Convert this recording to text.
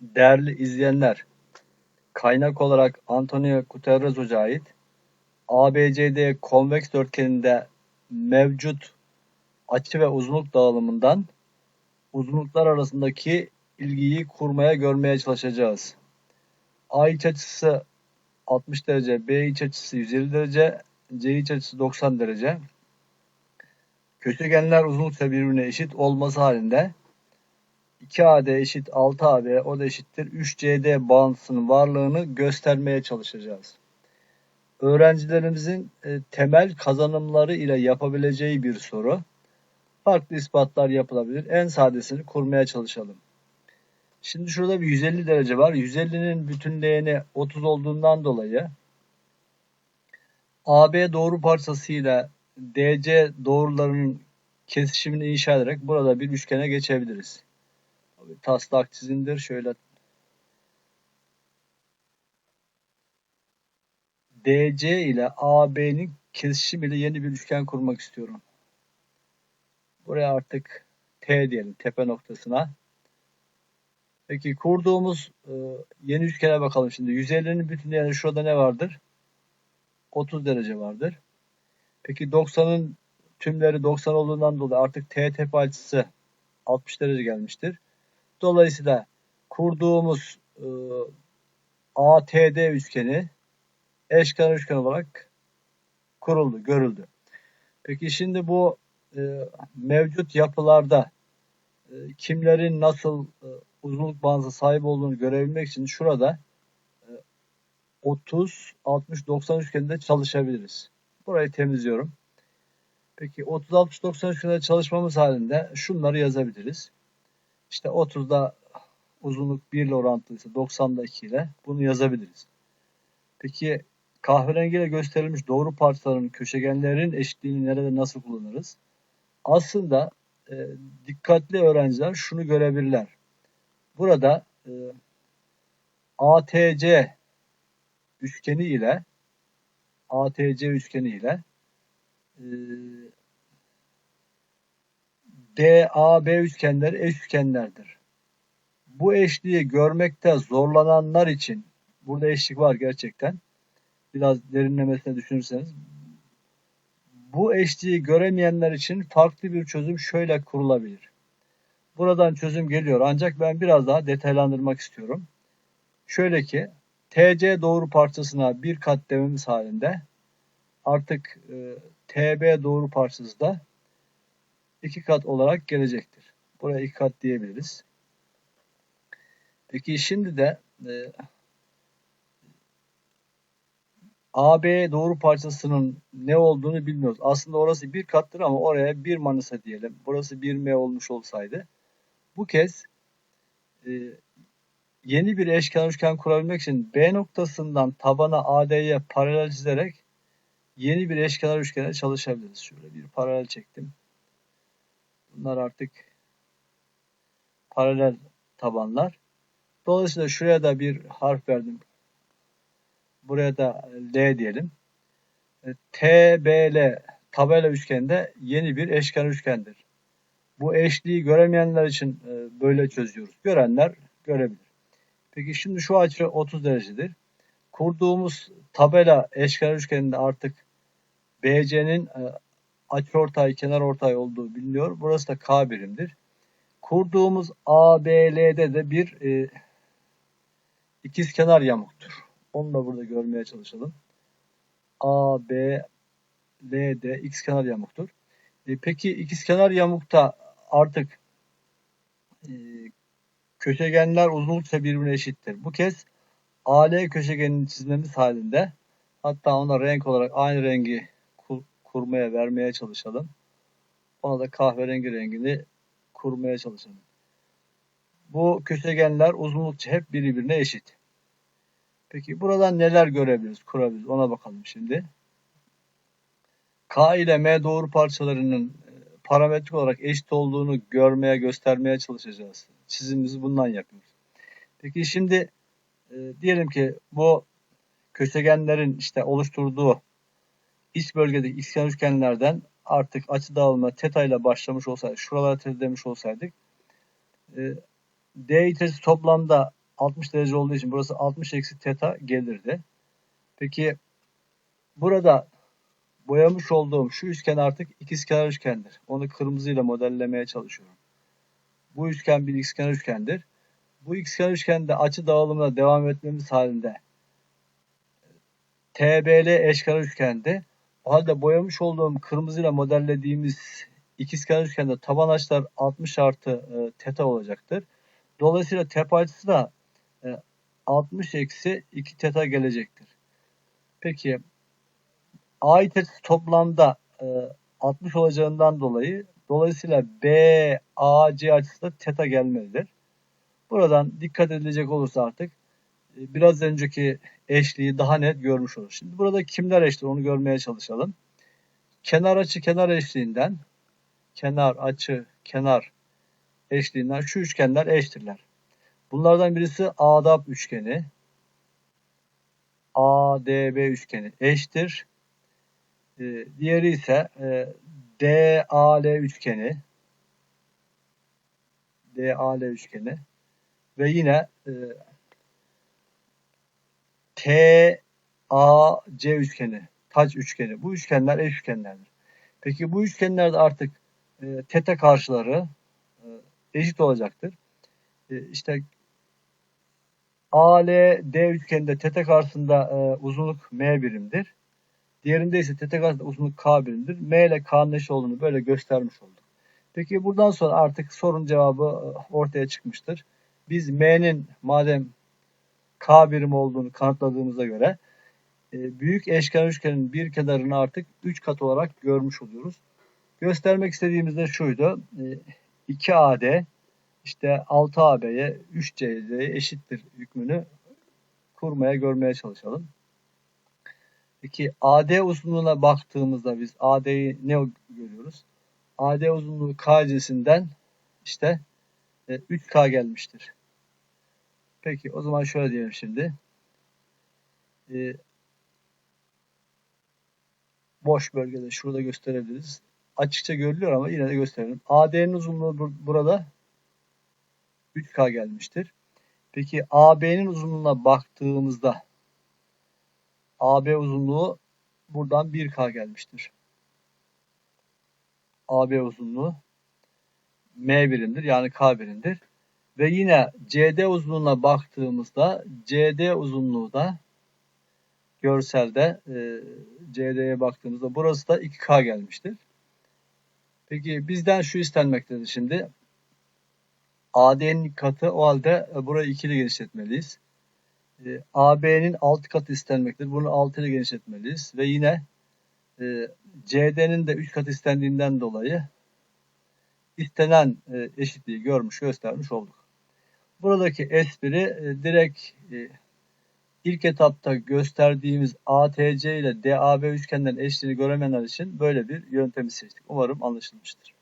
Değerli izleyenler, kaynak olarak Antonio Guterres Hoca ait ABCD konveks dörtgeninde mevcut açı ve uzunluk dağılımından uzunluklar arasındaki ilgiyi kurmaya görmeye çalışacağız. A iç açısı 60 derece, B iç açısı 150 derece, C iç açısı 90 derece. Köşegenler uzunlukça birbirine eşit olması halinde 2AD eşit 6AB o da eşittir 3CD bağıntısının varlığını göstermeye çalışacağız. Öğrencilerimizin e, temel kazanımları ile yapabileceği bir soru. Farklı ispatlar yapılabilir. En sadesini kurmaya çalışalım. Şimdi şurada bir 150 derece var. 150'nin bütünleyeni 30 olduğundan dolayı AB doğru parçasıyla DC doğrularının kesişimini inşa ederek burada bir üçgene geçebiliriz. Taslak çizimdir. Şöyle DC ile AB'nin kesişimiyle yeni bir üçgen kurmak istiyorum. Buraya artık T diyelim tepe noktasına. Peki kurduğumuz e, yeni üçgene bakalım şimdi. 150'nin bütün yani şurada ne vardır? 30 derece vardır. Peki 90'ın tümleri 90 olduğundan dolayı artık T tepe açısı 60 derece gelmiştir. Dolayısıyla kurduğumuz e, ATD üçgeni eşkenar üçgen olarak kuruldu, görüldü. Peki şimdi bu e, mevcut yapılarda e, kimlerin nasıl e, uzunluk bazı sahip olduğunu görebilmek için şurada e, 30, 60, 90 üçgeninde çalışabiliriz. Burayı temizliyorum. Peki 30, 60, 90 üçgeninde çalışmamız halinde şunları yazabiliriz. İşte 30'da uzunluk 1 ile orantılıysa 90'da 2 ile bunu yazabiliriz. Peki kahverengiyle gösterilmiş doğru parçaların köşegenlerin eşitliğini nerede nasıl kullanırız? Aslında e, dikkatli öğrenciler şunu görebilirler. Burada e, ATC üçgeni ile ATC üçgeni ile e, DAB üçgenleri eş üçgenlerdir. Bu eşliği görmekte zorlananlar için burada eşlik var gerçekten. Biraz derinlemesine düşünürseniz bu eşliği göremeyenler için farklı bir çözüm şöyle kurulabilir. Buradan çözüm geliyor ancak ben biraz daha detaylandırmak istiyorum. Şöyle ki TC doğru parçasına bir kat dememiz halinde artık e, TB doğru parçası da iki kat olarak gelecektir. Buraya iki kat diyebiliriz. Peki şimdi de e, AB doğru parçasının ne olduğunu bilmiyoruz. Aslında orası bir kattır ama oraya bir manisa diyelim. Burası bir M olmuş olsaydı. Bu kez e, yeni bir eşkenar üçgen kurabilmek için B noktasından tabana AD'ye paralel çizerek yeni bir eşkenar üçgene çalışabiliriz. Şöyle bir paralel çektim. Bunlar artık paralel tabanlar. Dolayısıyla şuraya da bir harf verdim. Buraya da L diyelim. E, TBL tabela üçgende yeni bir eşkenar üçgendir. Bu eşliği göremeyenler için e, böyle çözüyoruz. Görenler görebilir. Peki şimdi şu açı 30 derecedir. Kurduğumuz tabela eşkenar üçgeninde artık BC'nin e, açıortay, kenar ortay olduğu biliniyor. Burası da K birimdir. Kurduğumuz ABL'de de bir e, ikizkenar yamuktur. Onu da burada görmeye çalışalım. A, B, L, D ikizkenar yamuktur. E, peki ikizkenar yamukta artık e, köşegenler uzunlukça birbirine eşittir. Bu kez AL köşegenini çizmemiz halinde hatta ona renk olarak aynı rengi kurmaya vermeye çalışalım. Ona da kahverengi rengini kurmaya çalışalım. Bu köşegenler uzunlukça hep birbirine eşit. Peki buradan neler görebiliriz, kurabiliriz ona bakalım şimdi. K ile M doğru parçalarının e, parametrik olarak eşit olduğunu görmeye, göstermeye çalışacağız. Çizimimizi bundan yapıyoruz. Peki şimdi e, diyelim ki bu köşegenlerin işte oluşturduğu iç bölgedeki ikizkenar üçgenlerden artık açı dağılma teta ile başlamış olsaydık, şuralara teta demiş olsaydık e, D itesi toplamda 60 derece olduğu için burası 60 eksi teta gelirdi. Peki burada boyamış olduğum şu üçgen artık ikizkenar üçgendir. Onu kırmızıyla modellemeye çalışıyorum. Bu üçgen bir ikizkenar üçgendir. Bu ikizkenar üçgende açı dağılımına devam etmemiz halinde TBL eşkenar üçgende o halde boyamış olduğum kırmızıyla modellediğimiz ikizkenar üçgende taban açılar 60 artı e, teta olacaktır. Dolayısıyla tepe açısı da e, 60 eksi 2 teta gelecektir. Peki ait açısı toplamda e, 60 olacağından dolayı dolayısıyla BAC açısı da teta gelmelidir. Buradan dikkat edilecek olursa artık biraz önceki eşliği daha net görmüş oluruz. Şimdi burada kimler eşli onu görmeye çalışalım. Kenar açı kenar eşliğinden kenar açı kenar eşliğinden şu üçgenler eştirler. Bunlardan birisi ADAP üçgeni. ADB üçgeni eştir. Ee, diğeri ise e, DAL üçgeni. DAL üçgeni. Ve yine e, TAC üçgeni. Taç üçgeni. Bu üçgenler eş üçgenlerdir. Peki bu üçgenlerde artık e, teta karşıları e, eşit olacaktır. E, işte ALD üçgeninde teta karşısında e, uzunluk M birimdir. Diğerinde ise teta karşısında uzunluk K birimdir. M ile K'nın eş olduğunu böyle göstermiş olduk. Peki buradan sonra artık sorun cevabı e, ortaya çıkmıştır. Biz M'nin madem K birim olduğunu kanıtladığımıza göre e, büyük eşkenar üçgenin bir kenarını artık 3 kat olarak görmüş oluyoruz. Göstermek istediğimiz de şuydu. 2AD e, işte 6AB'ye 3CD'ye eşittir hükmünü kurmaya görmeye çalışalım. Peki AD uzunluğuna baktığımızda biz AD'yi ne görüyoruz? AD uzunluğu K cinsinden işte 3K e, gelmiştir. Peki o zaman şöyle diyelim şimdi. Ee, boş bölgede şurada gösterebiliriz. Açıkça görülüyor ama yine de gösterelim. AD'nin uzunluğu burada 3K gelmiştir. Peki AB'nin uzunluğuna baktığımızda AB uzunluğu buradan 1K gelmiştir. AB uzunluğu M birimdir yani K birimdir. Ve yine CD uzunluğuna baktığımızda CD uzunluğu da görselde e, CD'ye baktığımızda burası da 2K gelmiştir. Peki bizden şu istenmektedir şimdi. AD'nin katı o halde e, burayı 2 ile genişletmeliyiz. E, AB'nin 6 katı istenmektedir. Bunu 6 ile genişletmeliyiz. Ve yine e, CD'nin de 3 katı istendiğinden dolayı istenen e, eşitliği görmüş, göstermiş olduk. Buradaki espri e, direkt e, ilk etapta gösterdiğimiz ATC ile DAB üçgenden eşliğini göremeyenler için böyle bir yöntemi seçtik. Umarım anlaşılmıştır.